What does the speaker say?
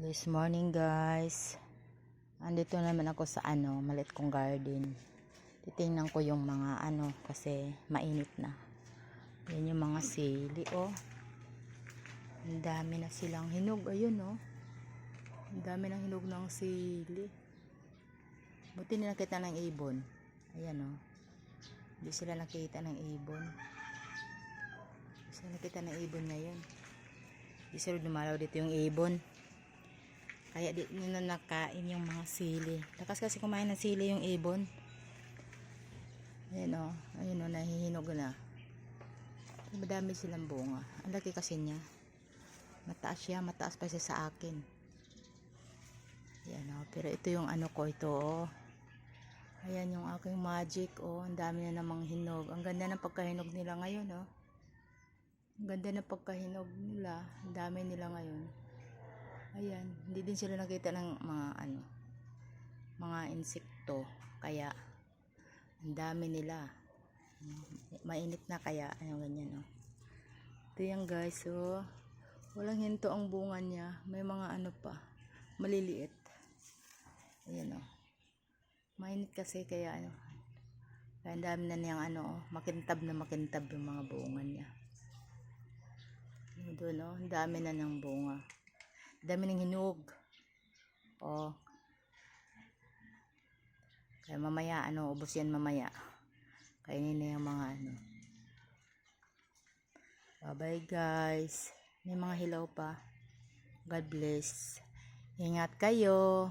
This morning guys. Andito naman ako sa ano, malit kong garden. Titingnan ko yung mga ano kasi mainit na. Yan yung mga sili oh. Ang dami na silang hinog. Ayun oh. Ang dami ng hinog ng sili. Buti na nakita ng ibon. Ayan oh. Hindi sila nakita ng ibon. Hindi sila nakita ng ibon ngayon. Hindi sila dumalaw dito yung ibon. Kaya di nila nakain yung mga sili. Lakas kasi kumain ng sili yung ibon. Ayan o. Ayun o, nahihinog na. Madami silang bunga. Ang laki kasi niya. Mataas siya. Mataas pa siya sa akin. Ayan o. Pero ito yung ano ko. Ito o. Ayan yung aking magic o. Ang dami na namang hinog. Ang ganda ng pagkahinog nila ngayon o. Ang ganda ng pagkahinog nila. Ang dami nila ngayon. Ayan, hindi din sila nakita ng mga ano, mga insekto. Kaya, ang dami nila. Mainit na kaya, ano ganyan, no. Ito yan guys, so, walang hinto ang bunga niya. May mga ano pa, maliliit. Ayan, oh. Mainit kasi, kaya ano, kaya ang dami na niyang ano, oh, makintab na makintab yung mga bunga niya. Doon, oh, ang dami na ng bunga. Dami ng hinog. Oh. Kaya mamaya, ano, ubos yan mamaya. Kainin na yung mga ano. Bye-bye guys. May mga hilaw pa. God bless. Ingat kayo.